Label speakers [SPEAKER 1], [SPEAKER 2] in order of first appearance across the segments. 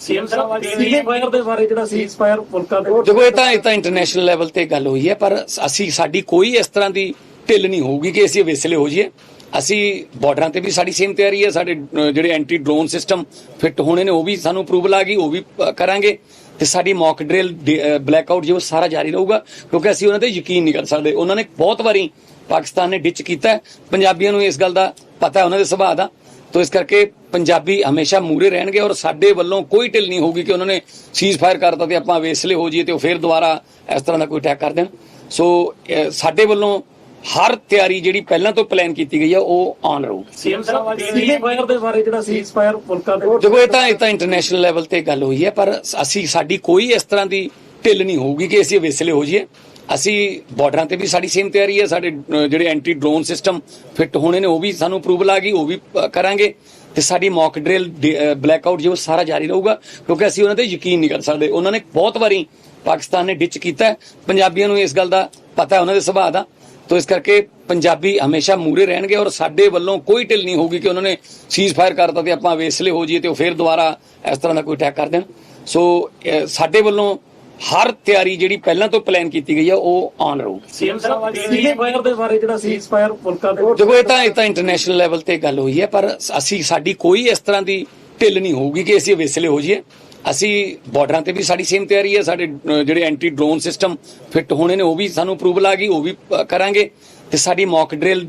[SPEAKER 1] CM ਸਾਹਿਬ ਸੀਜ਼ੇ fire ਦੇ ਬਾਰੇ ਜਿਹੜਾ ਸੀਜ਼ ਫਾਇਰ ਮੁਲਕਾਂ ਦੇ
[SPEAKER 2] ਦੇਖੋ ਇਹ ਤਾਂ ਇਹ ਤਾਂ ਇੰਟਰਨੈਸ਼ਨਲ ਲੈਵਲ ਤੇ ਗੱਲ ਹੋਈ ਹੈ ਪਰ ਅਸੀਂ ਸਾਡੀ ਕੋਈ ਇਸ ਤਰ੍ਹਾਂ ਦੀ ਢਿੱਲ ਨਹੀਂ ਹੋਊਗੀ ਕਿ ਅਸੀਂ ਵਿਸਲੇ ਹੋ ਜਾਈਏ। ਅਸੀਂ ਬਾਰਡਰਾਂ ਤੇ ਵੀ ਸਾਡੀ ਸੇਮ ਤਿਆਰੀ ਹੈ ਸਾਡੇ ਜਿਹੜੇ ਐਂਟੀ ਡਰੋਨ ਸਿਸਟਮ ਫਿੱਟ ਹੋਣੇ ਨੇ ਉਹ ਵੀ ਸਾਨੂੰ ਅਪਰੂਵਲ ਆ ਗਈ ਉਹ ਵੀ ਕਰਾਂਗੇ। ਤੇ ਸਾਡੀ ਮੌਕ ਡਰਿਲ ਬਲੈਕਆਊਟ ਜੋ ਸਾਰਾ ਜਾਰੀ ਰਹੂਗਾ ਕਿਉਂਕਿ ਅਸੀਂ ਉਹਨਾਂ ਤੇ ਯਕੀਨ ਨਹੀਂ ਕਰ ਸਕਦੇ। ਉਹਨਾਂ ਨੇ ਬਹੁਤ ਵਾਰੀ ਪਾਕਿਸਤਾਨ ਨੇ ਡਿਚ ਕੀਤਾ। ਪੰਜਾਬੀਆਂ ਨੂੰ ਇਸ ਗੱਲ ਦਾ ਪਤਾ ਹੈ ਉਹਨਾਂ ਦੇ ਸੁਭਾਅ ਦਾ। ਤੋ ਇਸ ਕਰਕੇ ਪੰਜਾਬੀ ਹਮੇਸ਼ਾ ਮੂਰੇ ਰਹਿਣਗੇ ਔਰ ਸਾਡੇ ਵੱਲੋਂ ਕੋਈ ਢਿੱਲ ਨਹੀਂ ਹੋਊਗੀ ਕਿ ਉਹਨਾਂ ਨੇ ਸੀਜ਼ ਫਾਇਰ ਕਰਤਾ ਤੇ ਆਪਾਂ ਵੇਸਲੇ ਹੋ ਜਾਈਏ ਤੇ ਉਹ ਫਿਰ ਦੁਬਾਰਾ ਇਸ ਤਰ੍ਹਾਂ ਦਾ ਕੋਈ ਅਟੈਕ ਕਰ ਦੇਣ। ਸੋ ਸਾਡੇ ਵੱਲੋਂ ਹਰ ਤਿਆਰੀ ਜਿਹੜੀ ਪਹਿਲਾਂ ਤੋਂ ਪਲਾਨ ਕੀਤੀ ਗਈ ਹੈ ਉਹ ਆਨ ਰਹੂ
[SPEAKER 1] ਸੀਐਮ ਸਾਹਿਬ ਸੀਜ਼ੇ ਫਾਇਰ ਦੇ ਬਾਰੇ ਜਿਹੜਾ ਸੀਜ਼ ਫਾਇਰ ਮੁਲਕਾਂ ਦੇ
[SPEAKER 2] ਦੇਖੋ ਇਹ ਤਾਂ ਇਹ ਤਾਂ ਇੰਟਰਨੈਸ਼ਨਲ ਲੈਵਲ ਤੇ ਗੱਲ ਹੋਈ ਹੈ ਪਰ ਅਸੀਂ ਸਾਡੀ ਕੋਈ ਇਸ ਤਰ੍ਹਾਂ ਦੀ ਢਿੱਲ ਨਹੀਂ ਹੋਊਗੀ ਕਿ ਅਸੀਂ ਵਿਸਲੇ ਹੋ ਜਾਈਏ। ਅਸੀਂ ਬਾਰਡਰਾਂ ਤੇ ਵੀ ਸਾਡੀ ਸੇਮ ਤਿਆਰੀ ਹੈ, ਸਾਡੇ ਜਿਹੜੇ ਐਂਟੀ ਡਰੋਨ ਸਿਸਟਮ ਫਿੱਟ ਹੋਣੇ ਨੇ, ਉਹ ਵੀ ਸਾਨੂੰ ਅਪਰੂਵਲ ਆ ਗਈ, ਉਹ ਵੀ ਕਰਾਂਗੇ। ਤੇ ਸਾਡੀ ਮੌਕ ਡਰਿਲ ਬਲੈਕਆਊਟ ਜੋ ਸਾਰਾ ਜਾਰੀ ਰਹੂਗਾ, ਕਿਉਂਕਿ ਅਸੀਂ ਉਹਨਾਂ ਤੇ ਯਕੀਨ ਨਹੀਂ ਕਰ ਸਕਦੇ। ਉਹਨਾਂ ਨੇ ਬਹੁਤ ਵਾਰੀ ਪਾਕਿਸਤਾਨ ਨੇ ਡਿਚ ਕੀਤਾ ਪੰਜਾਬੀਆਂ ਨੂੰ ਇਸ ਗੱਲ ਦਾ ਪਤਾ ਹੈ, ਉਹਨਾਂ ਦੇ ਸੁਭਾਅ ਦਾ। ਤੋ ਇਸ ਕਰਕੇ ਪੰਜਾਬੀ ਹਮੇਸ਼ਾ ਮੂਰੇ ਰਹਿਣਗੇ ਔਰ ਸਾਡੇ ਵੱਲੋਂ ਕੋਈ ਢਿੱਲ ਨਹੀਂ ਹੋਊਗੀ ਕਿ ਉਹਨਾਂ ਨੇ ਸੀਜ਼ ਫਾਇਰ ਕਰਤਾ ਤੇ ਆਪਾਂ ਵੇਸਲੇ ਹੋ ਜਾਈਏ ਤੇ ਉਹ ਫਿਰ ਦੁਬਾਰਾ ਇਸ ਤਰ੍ਹਾਂ ਦਾ ਕੋਈ ਅਟੈਕ ਕਰ ਦੇਣ। ਸੋ ਸਾਡੇ ਵੱਲੋਂ ਹਰ ਤਿਆਰੀ ਜਿਹੜੀ ਪਹਿਲਾਂ ਤੋਂ ਪਲਾਨ ਕੀਤੀ ਗਈ ਹੈ ਉਹ ਆਨ ਰਹੂ
[SPEAKER 1] ਸੀਐਮ ਸਾਹਿਬ ਸੀਜ਼ੇ ਫਾਇਰ ਦੇ ਬਾਰੇ ਜਿਹੜਾ ਸੀਜ਼ ਫਾਇਰ ਮੁਲਕਾਂ ਦੇ
[SPEAKER 2] ਦੇਖੋ ਇਹ ਤਾਂ ਇਹ ਤਾਂ ਇੰਟਰਨੈਸ਼ਨਲ ਲੈਵਲ ਤੇ ਗੱਲ ਹੋਈ ਹੈ ਪਰ ਅਸੀਂ ਸਾਡੀ ਕੋਈ ਇਸ ਤਰ੍ਹਾਂ ਦੀ ਢਿੱਲ ਨਹੀਂ ਹੋਊਗੀ ਕਿ ਅਸੀਂ ਵਿਸਲੇ ਹੋ ਜਾਈਏ। ਅਸੀਂ ਬਾਰਡਰਾਂ ਤੇ ਵੀ ਸਾਡੀ ਸੇਮ ਤਿਆਰੀ ਹੈ ਸਾਡੇ ਜਿਹੜੇ ਐਂਟੀ ਡਰੋਨ ਸਿਸਟਮ ਫਿੱਟ ਹੋਣੇ ਨੇ ਉਹ ਵੀ ਸਾਨੂੰ ਅਪਰੂਵਲ ਆ ਗਈ ਉਹ ਵੀ ਕਰਾਂਗੇ। ਤੇ ਸਾਡੀ ਮੌਕ ਡਰਿਲ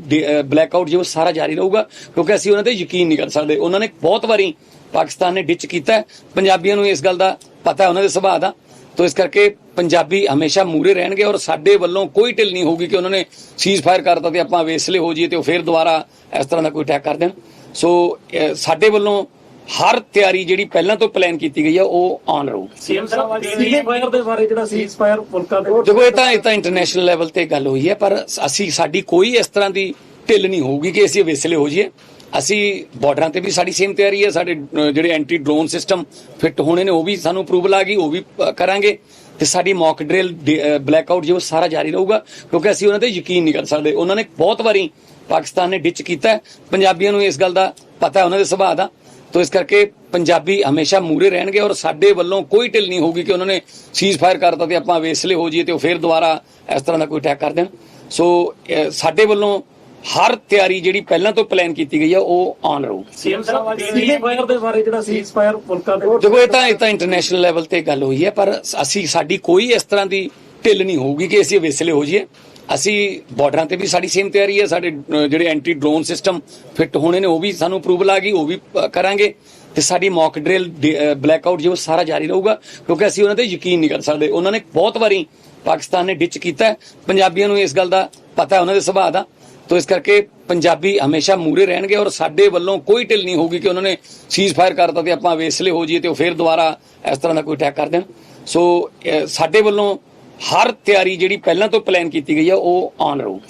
[SPEAKER 2] ਬਲੈਕਆਊਟ ਜੋ ਸਾਰਾ ਜਾਰੀ ਰਹੂਗਾ ਕਿਉਂਕਿ ਅਸੀਂ ਉਹਨਾਂ ਤੇ ਯਕੀਨ ਨਹੀਂ ਕਰ ਸਕਦੇ। ਉਹਨਾਂ ਨੇ ਬਹੁਤ ਵਾਰੀ ਪਾਕਿਸਤਾਨ ਨੇ ਡਿਚ ਕੀਤਾ। ਪੰਜਾਬੀਆਂ ਨੂੰ ਇਸ ਗੱਲ ਦਾ ਪਤਾ ਹੈ ਉਹਨਾਂ ਦੇ ਸੁਭਾਅ ਦਾ। ਤੋ ਇਸ ਕਰਕੇ ਪੰਜਾਬੀ ਹਮੇਸ਼ਾ ਮੂਰੇ ਰਹਿਣਗੇ ਔਰ ਸਾਡੇ ਵੱਲੋਂ ਕੋਈ ਢਿੱਲ ਨਹੀਂ ਹੋਊਗੀ ਕਿ ਉਹਨਾਂ ਨੇ ਸੀਜ਼ ਫਾਇਰ ਕਰਤਾ ਤੇ ਆਪਾਂ ਵੇਸਲੇ ਹੋ ਜਾਈਏ ਤੇ ਉਹ ਫਿਰ ਦੁਬਾਰਾ ਇਸ ਤਰ੍ਹਾਂ ਦਾ ਕੋਈ ਅਟੈਕ ਕਰ ਦੇਣ। ਸੋ ਸਾਡੇ ਵੱਲੋਂ ਹਰ ਤਿਆਰੀ ਜਿਹੜੀ ਪਹਿਲਾਂ ਤੋਂ ਪਲਾਨ ਕੀਤੀ ਗਈ ਹੈ ਉਹ ਆਨ ਰਹੂ
[SPEAKER 1] ਸੀਐਮ ਸਾਹਿਬ ਸੀਜ਼ੇ ਫਾਇਰ ਦੇ ਬਾਰੇ ਜਿਹੜਾ ਸੀਜ਼ ਫਾਇਰ ਮੁਲਕਾਂ ਦੇ
[SPEAKER 2] ਦੇਖੋ ਇਹ ਤਾਂ ਇਹ ਤਾਂ ਇੰਟਰਨੈਸ਼ਨਲ ਲੈਵਲ ਤੇ ਗੱਲ ਹੋਈ ਹੈ ਪਰ ਅਸੀਂ ਸਾਡੀ ਕੋਈ ਇਸ ਤਰ੍ਹਾਂ ਦੀ ਢਿੱਲ ਨਹੀਂ ਹੋਊਗੀ ਕਿ ਅਸੀਂ ਵਿਸਲੇ ਹੋ ਜਾਈਏ। ਅਸੀਂ ਬਾਰਡਰਾਂ ਤੇ ਵੀ ਸਾਡੀ ਸੇਮ ਤਿਆਰੀ ਹੈ, ਸਾਡੇ ਜਿਹੜੇ ਐਂਟੀ ਡਰੋਨ ਸਿਸਟਮ ਫਿੱਟ ਹੋਣੇ ਨੇ, ਉਹ ਵੀ ਸਾਨੂੰ ਅਪਰੂਵਲ ਆ ਗਈ, ਉਹ ਵੀ ਕਰਾਂਗੇ। ਤੇ ਸਾਡੀ ਮੌਕ ਡਰਿਲ ਬਲੈਕਆਊਟ ਜੋ ਸਾਰਾ ਜਾਰੀ ਰਹੂਗਾ, ਕਿਉਂਕਿ ਅਸੀਂ ਉਹਨਾਂ ਤੇ ਯਕੀਨ ਨਹੀਂ ਕਰ ਸਕਦੇ। ਉਹਨਾਂ ਨੇ ਬਹੁਤ ਵਾਰੀ ਪਾਕਿਸਤਾਨ ਨੇ ਡਿਚ ਕੀਤਾ ਪੰਜਾਬੀਆਂ ਨੂੰ ਇਸ ਗੱਲ ਦਾ ਪਤਾ ਉਹਨਾਂ ਦੇ ਸੁਭਾਅ ਦਾ। ਤੋ ਇਸ ਕਰਕੇ ਪੰਜਾਬੀ ਹਮੇਸ਼ਾ ਮੂਰੇ ਰਹਿਣਗੇ ਔਰ ਸਾਡੇ ਵੱਲੋਂ ਕੋਈ ਢਿੱਲ ਨਹੀਂ ਹੋਊਗੀ ਕਿ ਉਹਨਾਂ ਨੇ ਸੀਜ਼ ਫਾਇਰ ਕਰਤਾ ਤੇ ਆਪਾਂ ਵੇਸਲੇ ਹੋ ਜਾਈਏ ਤੇ ਉਹ ਫਿਰ ਦੁਬਾਰਾ ਇਸ ਤਰ੍ਹਾਂ ਦਾ ਕੋਈ ਅਟੈਕ ਕਰ ਦੇਣ। ਸੋ ਸਾਡੇ ਵੱਲੋਂ ਹਰ ਤਿਆਰੀ ਜਿਹੜੀ ਪਹਿਲਾਂ ਤੋਂ ਪਲਾਨ ਕੀਤੀ ਗਈ ਹੈ ਉਹ ਆਨ ਰਹੂ
[SPEAKER 1] ਸੀਐਮ ਸਾਹਿਬ ਦੇ ਬਾਰੇ ਜਿਹੜਾ ਸੀਜ਼ ਫਾਇਰ ਮੁਲਕਾਂ ਦੇ
[SPEAKER 2] ਦੇਖੋ ਇਹ ਤਾਂ ਇਹ ਤਾਂ ਇੰਟਰਨੈਸ਼ਨਲ ਲੈਵਲ ਤੇ ਗੱਲ ਹੋਈ ਹੈ ਪਰ ਅਸੀਂ ਸਾਡੀ ਕੋਈ ਇਸ ਤਰ੍ਹਾਂ ਦੀ ਢਿੱਲ ਨਹੀਂ ਹੋਊਗੀ ਕਿ ਅਸੀਂ ਵਿਸਲੇ ਹੋ ਜਾਈਏ। ਅਸੀਂ ਬਾਰਡਰਾਂ ਤੇ ਵੀ ਸਾਡੀ ਸੇਮ ਤਿਆਰੀ ਹੈ ਸਾਡੇ ਜਿਹੜੇ ਐਂਟੀ ਡਰੋਨ ਸਿਸਟਮ ਫਿੱਟ ਹੋਣੇ ਨੇ ਉਹ ਵੀ ਸਾਨੂੰ ਅਪਰੂਵਲ ਆ ਗਈ ਉਹ ਵੀ ਕਰਾਂਗੇ। ਤੇ ਸਾਡੀ ਮੌਕ ਡਰਿਲ ਬਲੈਕਆਊਟ ਜੋ ਸਾਰਾ ਜਾਰੀ ਰਹੂਗਾ ਕਿਉਂਕਿ ਅਸੀਂ ਉਹਨਾਂ ਤੇ ਯਕੀਨ ਨਹੀਂ ਕਰ ਸਕਦੇ। ਉਹਨਾਂ ਨੇ ਬਹੁਤ ਵਾਰੀ ਪਾਕਿਸਤਾਨ ਨੇ ਡਿਚ ਕੀਤਾ। ਪੰਜਾਬੀਆਂ ਨੂੰ ਇਸ ਗੱਲ ਦਾ ਪਤਾ ਹੈ ਉਹਨਾਂ ਦੇ ਸੁਭਾਅ ਦਾ। ਤੋ ਇਸ ਕਰਕੇ ਪੰਜਾਬੀ ਹਮੇਸ਼ਾ ਮੂਰੇ ਰਹਿਣਗੇ ਔਰ ਸਾਡੇ ਵੱਲੋਂ ਕੋਈ ਢਿੱਲ ਨਹੀਂ ਹੋਊਗੀ ਕਿ ਉਹਨਾਂ ਨੇ ਸੀਜ਼ ਫਾਇਰ ਕਰਤਾ ਤੇ ਆਪਾਂ ਵੇਸਲੇ ਹੋ ਜਾਈਏ ਤੇ ਉਹ ਫਿਰ ਦੁਬਾਰਾ ਇਸ ਤਰ੍ਹਾਂ ਦਾ ਕੋਈ ਅਟੈਕ ਕਰ ਦੇਣ। ਸੋ ਸਾਡੇ ਵੱਲੋਂ ਹਰ ਤਿਆਰੀ ਜਿਹੜੀ ਪਹਿਲਾਂ ਤੋਂ ਪਲਾਨ ਕੀਤੀ ਗਈ ਹੈ ਉਹ ਆਨ ਰਹੂ